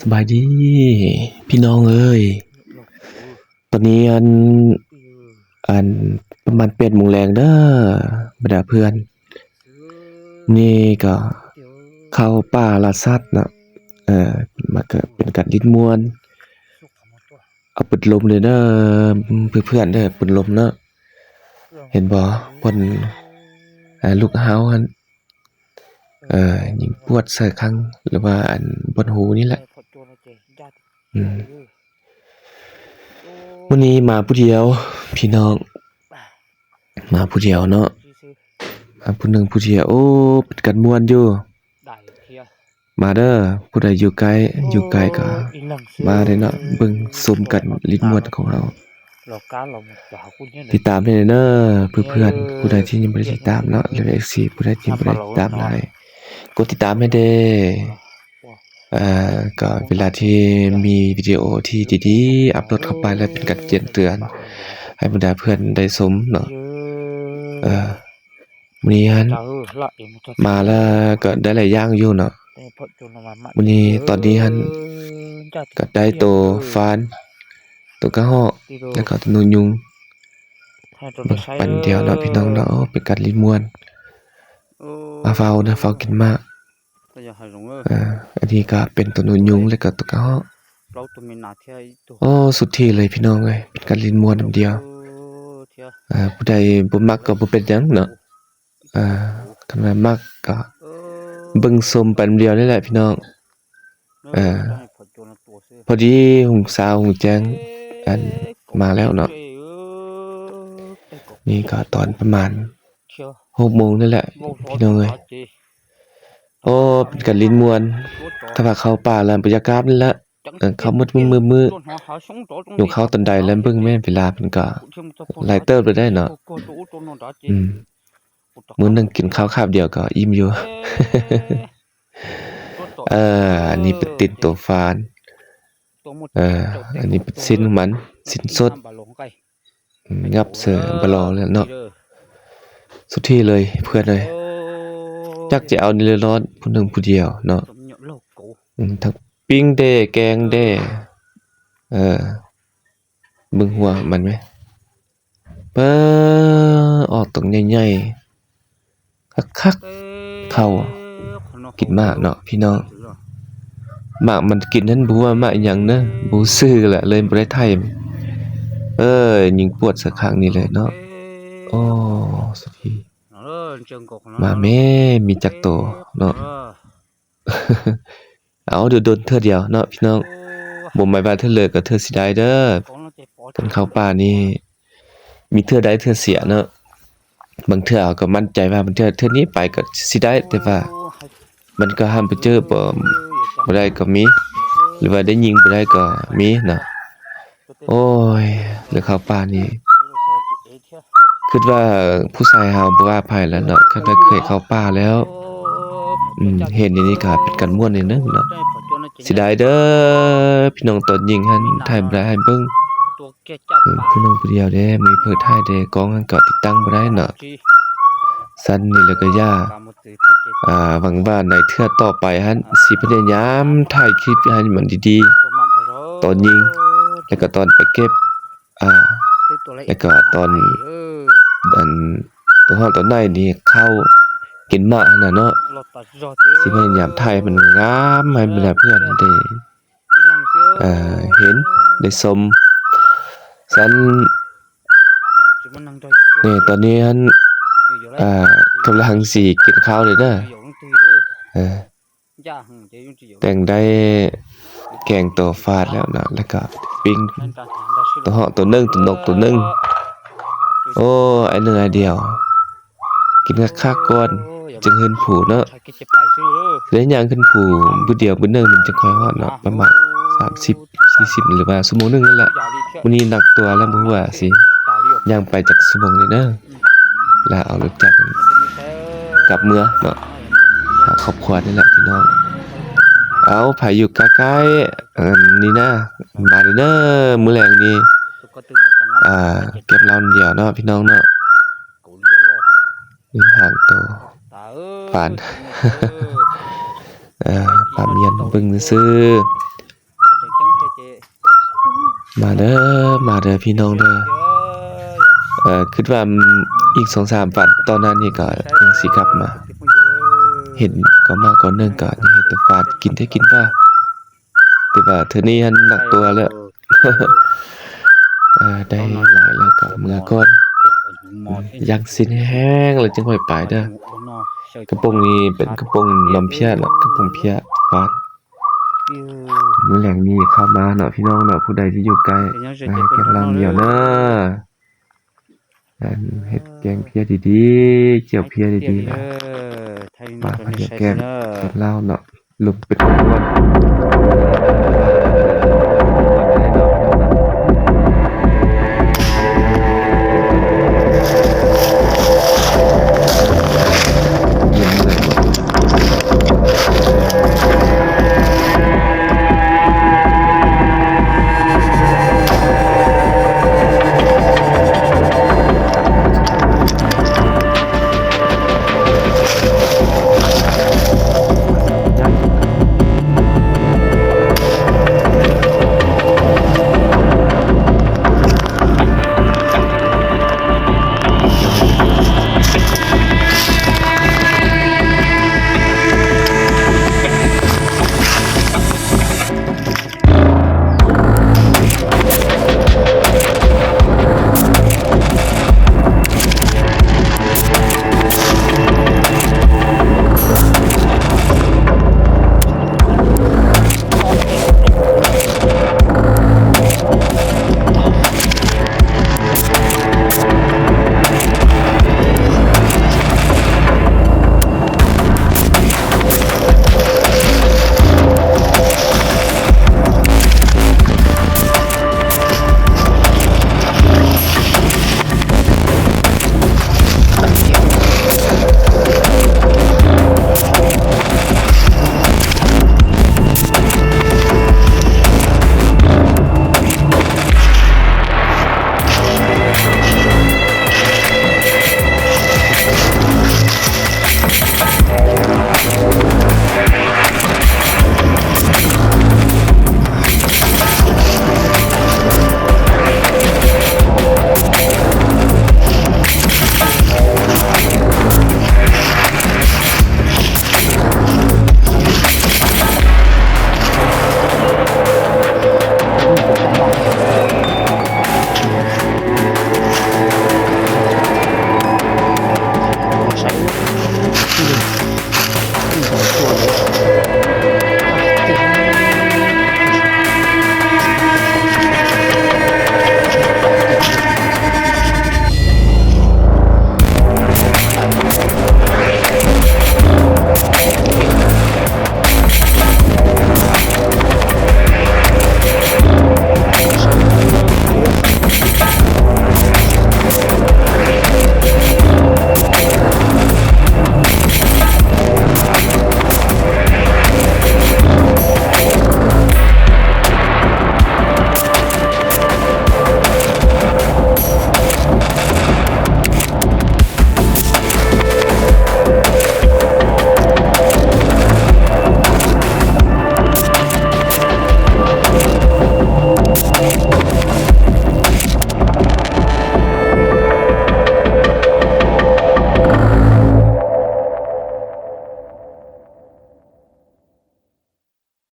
สบายดี พี่น้องเอ้ยตอนนี้อันอันประมาณเป็ดโมงแรงเด้อบรรดาเพื่อน นี่ก็เข้าป่าละสัตว์นะเออมันก็เป็นการลิ้นมวน เอาปืนลมเลยเด้อเพื่อนๆเด้อปืนลมเนาะเห็นบ่บนลูกเฮาหันเอ่อยิงปวดใส่ข้างหรือว่าอันบนหูนี่แหละ วันนี้มาผู้เดียว พี่น้อง มาผู้เดียวเนาะมาผู้หนึ่งผู้เดียวโอ้เป็นกันม่วนอยู่มาเด้อผู้ใดอยู่ไกลอยู่ไกลก็มาได้เนาะเบิ่งชมกันลิ้นม่วนของเราติดตามได้เด้อเพื่อนๆผู้ใดที่ยังบ่ได้ติดตามเนาะหรือ FC ผู้ใดที่ยังบ่ได้ติดตามได้กดติดตามให้เด้ เอ่อก็เวลาที่มีวิดีโอที่ดีๆ อัปโหลดเข้าไปแล้วเป็นการแจ้งเตือน ให้บรรดาเพื่อนได้ชมเนาะเออมนี้ฮันมาแล้วก็ได้หลายอย่างอยู่เนาะมื้อนี้ตอนนี้ฮันก็ได้โตฟานตัวกระหอกแล้วก็ตัวนูยุงปันเดียวเนาะพี่น้องเนาะเป็นการลิมวนมาเฝ้านะเฝ้ากินมาก อ่าอันนี้ก็เป็นตัวนูยุงแล้วก็ตัวกระหอกโอ้สุดที่เลยพี่น้องเอ้ยเป็นการลิ้นม่วนอันเดียวอ่าผู้ใดบ่มักก็บ่เป็นหยังเนาะอ่าคันว่ามักก็เบิ่งชมไปอันเดียวนี่แหละพี่น้องเออพอดีหุงสาวหุงแจ้งอันมาแล้วเนาะนี่ก็ตอนประมาณ6โมงนั่นแหละพี่น้องเอ้ย โอ้เป็นการลิ้นมวน ถ้าว่าเข้าป่าแล้วบรรยากาศนั่นและเออเข้ามืดมืดมืดอยู่เข้าตอนใดแล้วเบิ่งแม่นเวลาเพิ่นก็หลายเติบเลยได้เนาะอืมมื้อนึงกินข้าวคาบเดียวก็อิ่มอยู่เอออันนี้เป็นติดตัวฟานเอออันนี้เป็นสิ้นมันสิ้นสดงับเสือบลอเลยเนาะสุดที่เลยเพื่อนเลย จักจะเอานี่เลยร้อนผู้หนึงผู้เดียวเนาะอืมทั้งปิ้งเด้แกงเด้เออบิ่งหัวมันไหมเปิ้ออกตรงใหญ่ๆคักๆเข้ากินมากเนาะพี่น้องหมากมันกินนั่นบัวหมากหยังเนะบูซื้อแหละเลยบ่ได้ไทยเอ้ยยิงปวดสักครั้งนี้เลยเนาะโอ้สุดที่ มาแม่มีจักโตเนาะเอาเดี๋ยวโดนเทื่อเดียวเนาะพี่น้องบ่หมายว่าเทื่อเลิกก็เทื่อสิได้เด้อตอนเข้าป่านี่มีเทื่อใดเทื่อเสียเนาะบางเทื่อเอาก็มั่นใจว่ามันเทื่อเทื่อนี้ไปก็สิได้แต่ว่า มันก็ห้ามไปเจอบ่บ่ได้ก็มี หรือว่าได้ยิงบ่ได้ก็มีเนาะโอ้ยเรื่องเข้าป่านี่ คิดว่าผู้ชายเฮาบ่ว่าไผแล้วเนาะคันว่าเคยเข้าป่าแล้วอืมเห็นอย่างนี้ก็เป็นการม่วนนิดนึงเนาะสิได้เด้อพี่น้องตอนยิงหันถ่ายบ่ได้ให้เบิ่งเออผู้น้องผู้เดียวเด้มีเพิ่นถ่ายเด้กองหันก็ติดตั้งบ่ได้เนาะสั้นนี่แล้วก็ย่าอ่าหวังว่าในเทื่อต่อไปหันสิพยายามถ่ายคลิปให้มันดีๆตอนยิงแล้วก็ตอนไปเก็บอ่า แล้วก็ตอนอันตัวฮอดตัวในนี่เข้ากินหมากหั่นน่ะเนาะสิพยายามถ่ายมันงามให้บรรดาเพื่อนได้เอ่อเห็นได้ชมฉันนี่ตอนนี้ฉันอ่ากำลังสิกินข้าวเลยเด้อเออแต่งได้แกงตัวฟาดแล้วนะแล้วก็ปิ้ง ตัวเหาะตัวนึ่งตัวนกตัวนึ่งโอ้ไอ้หนึ่งไอเดียว กินคักๆก่อนจึงเฮินผูเนาะเล่นยางขึ้นผูบุเดียวบุเนึ่งมันจะค่อยฮอดเนาะประมาณ30 40หรือว่าชั่วโมงนึงนั่นแหละวันนี้หนักตัวแล้วบ่ฮู้ว่าสิย่างไปจากชั่วโมงนี้เด้อแล้วเอารถจักรกลับเมืองเนาะหาครอบครัวนี่แหละพี่น้อง เอาไผอยู่ใกล้ๆอันนี้นะมาเด้อเด้อมื้อแลงนี้อ่าเก็บเราเดียวเนาะพี่น้องเนาะนี่ห่างโตปานเอ่อปามเมียนบิ่งซื่อมาเด้อมาเด้อพี่น้องเด้อเออคิดว่าอีก2-3วันตอนนั้นนี่ก็ยังสิกลับมา เห็นก็มาก่อนหนึงก็ยังเห็นแต่ฟาดกินได้กินว่าแต่ว่าเทื่อนี้หันหนักตัวแล้วได้หลายแล้วก็เมื่อก่อนยังสินแห้งแล้วจึงค่อยไปเด้อกระโปรงนี้เป็นกระโปรงลมเพียเนาะกระโปรงเพียฟาดมื้อแลงนี้เข้ามาเนาะพี่น้องเนาะผู้ใดที่อยู่ใกล้มาแกงลังเดียวเนอะเฮ็ดแกงเพียดีๆเจียวเพียดีๆนะ มาเดียวแก้มเล่าเนาะลุมเป็นอ้วน